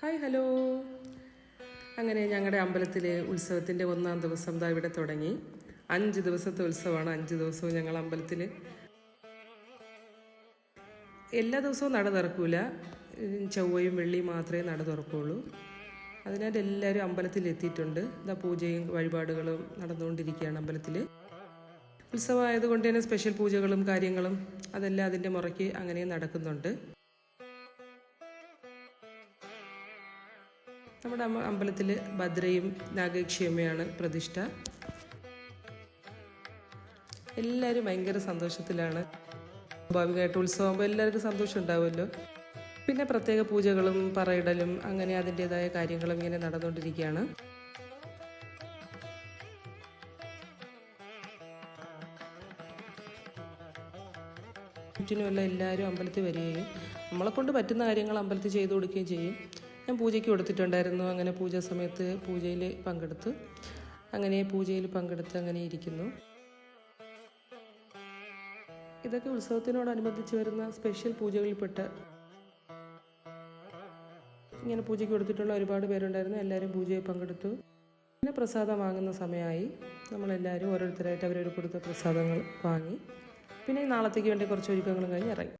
Hi hello. അങ്ങനെ ഞങ്ങളുടെ അമ്പലത്തിലെ ഉത്സവത്തിന്റെ ഒന്നാം ദിവസം ദാ ഇവിടെ തുടങ്ങി. അഞ്ച് ദിവസത്തെ ഉത്സവമാണ്. അഞ്ച് ദിവസവും ഞങ്ങൾ അമ്പലത്തിൽ എല്ലാ ദിവസവും നട തുറക്കൂല. ചൊവ്വയും വെള്ളിയും മാത്രമേ നട തുറക്കുള്ളൂ. അതിനാൽ എല്ലാവരും അമ്പലത്തിൽ എത്തിയിട്ടുണ്ട്. ഇതാ പൂജയും വഴിപാടുകളും നടന്നുകൊണ്ടിരിക്കുകയാണ് അമ്പലത്തിൽ ഉത്സവമായതുകൊണ്ട് തന്നെ സ്പെഷ്യൽ പൂജകളും കാര്യങ്ങളും അതെല്ലാം അതിന്റെ മുറയ്ക്ക് അങ്ങനെ നടക്കുന്നുണ്ട്. നമ്മുടെ അമ്പലത്തിൽ ഭദ്രയും നാഗേക്ഷിയമ്മയാണ് പ്രതിഷ്ഠ. എല്ലാവരും ഭയങ്കര സന്തോഷത്തിലാണ്. സ്വാഭാവികമായിട്ട് ഉത്സവമാകുമ്പോൾ എല്ലാവർക്കും സന്തോഷം ഉണ്ടാവുമല്ലോ. പിന്നെ പ്രത്യേക പൂജകളും പറയിടലും അങ്ങനെ അതിന്റെതായ കാര്യങ്ങളും ഇങ്ങനെ നടന്നുകൊണ്ടിരിക്കുകയാണ്. ചുറ്റിനുമല്ല എല്ലാവരും അമ്പലത്തിൽ വരികയും നമ്മളെ കൊണ്ട് പറ്റുന്ന കാര്യങ്ങൾ അമ്പലത്തിൽ ചെയ്തു കൊടുക്കുകയും ചെയ്യും. ഞാൻ പൂജയ്ക്ക് കൊടുത്തിട്ടുണ്ടായിരുന്നു. അങ്ങനെ പൂജാ സമയത്ത് പൂജയിൽ പങ്കെടുത്തു അങ്ങനെ പൂജയിൽ പങ്കെടുത്ത് അങ്ങനെ ഇരിക്കുന്നു. ഇതൊക്കെ ഉത്സവത്തിനോടനുബന്ധിച്ച് വരുന്ന സ്പെഷ്യൽ പൂജകളിൽപ്പെട്ട ഇങ്ങനെ പൂജയ്ക്ക് കൊടുത്തിട്ടുള്ള ഒരുപാട് പേരുണ്ടായിരുന്നു. എല്ലാവരും പൂജയിൽ പങ്കെടുത്തു. പിന്നെ പ്രസാദം വാങ്ങുന്ന സമയമായി. നമ്മളെല്ലാവരും ഓരോരുത്തരായിട്ട് അവരവർ കൊടുത്ത പ്രസാദങ്ങൾ വാങ്ങി. പിന്നെ നാളത്തേക്ക് വേണ്ടി കുറച്ച് ഒരുക്കങ്ങളും കഴിഞ്ഞ് ഇറങ്ങി.